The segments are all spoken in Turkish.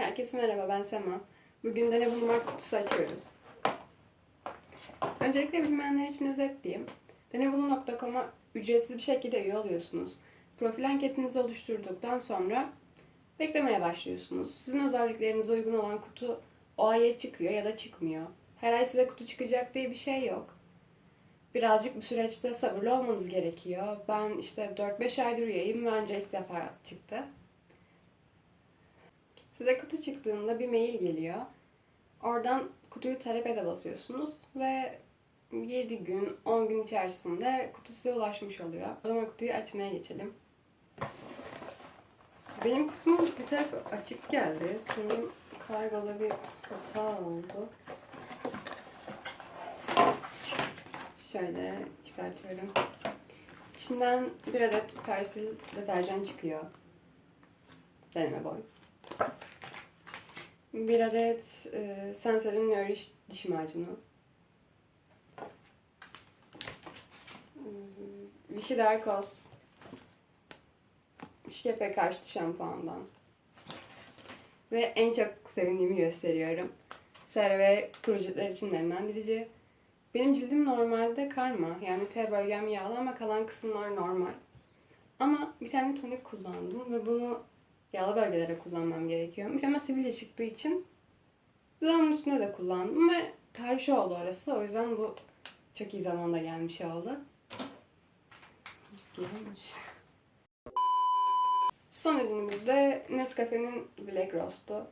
Herkese merhaba ben Sema. Bugün de ne bulmak kutusu açıyoruz. Öncelikle bilmeyenler için özetleyeyim. Denebulu.com'a ücretsiz bir şekilde üye oluyorsunuz. Profil anketinizi oluşturduktan sonra beklemeye başlıyorsunuz. Sizin özelliklerinize uygun olan kutu o aya çıkıyor ya da çıkmıyor. Her ay size kutu çıkacak diye bir şey yok. Birazcık bu süreçte sabırlı olmanız gerekiyor. Ben işte 4-5 aydır üyeyim ve ancak ilk defa çıktı. Size kutu çıktığında bir mail geliyor. Oradan kutuyu talep ede basıyorsunuz ve 7 gün, 10 gün içerisinde kutu size ulaşmış oluyor. O zaman kutuyu açmaya geçelim. Benim kutumun bir tarafı açık geldi. Sanırım kargoda bir hata oldu. Şöyle çıkartıyorum. İçinden bir adet persil deterjan çıkıyor. Deneme boy. Bir adet e, Sensor'ın Nourish diş macunu. Hmm, Vichy Darkos Şkepe karşı şampuandan. Ve en çok sevindiğimi gösteriyorum. Kuru ciltler için nemlendirici. Benim cildim normalde karma. Yani T bölgem yağlı ama kalan kısımlar normal. Ama bir tane tonik kullandım ve bunu yağlı bölgelere kullanmam gerekiyormuş. Ama sivilce çıktığı için dudağımın üstüne de kullandım ve tarih oldu orası. O yüzden bu çok iyi zamanda gelmiş oldu. Gelmiş. Son ürünümüz de Nescafe'nin Black Roast'u.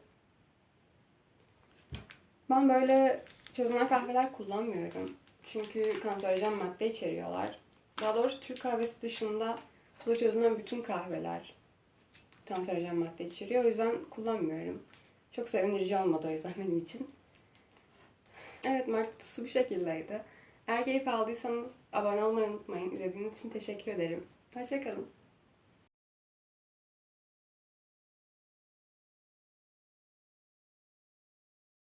Ben böyle çözünen kahveler kullanmıyorum. Çünkü kanserojen madde içeriyorlar. Daha doğrusu Türk kahvesi dışında suda çözünen bütün kahveler kanserojen madde içeriyor. O yüzden kullanmıyorum. Çok sevindirici olmadı o yüzden benim için. Evet Mart kutusu bu şekildeydi. Eğer keyif aldıysanız abone olmayı unutmayın. İzlediğiniz için teşekkür ederim. Hoşçakalın.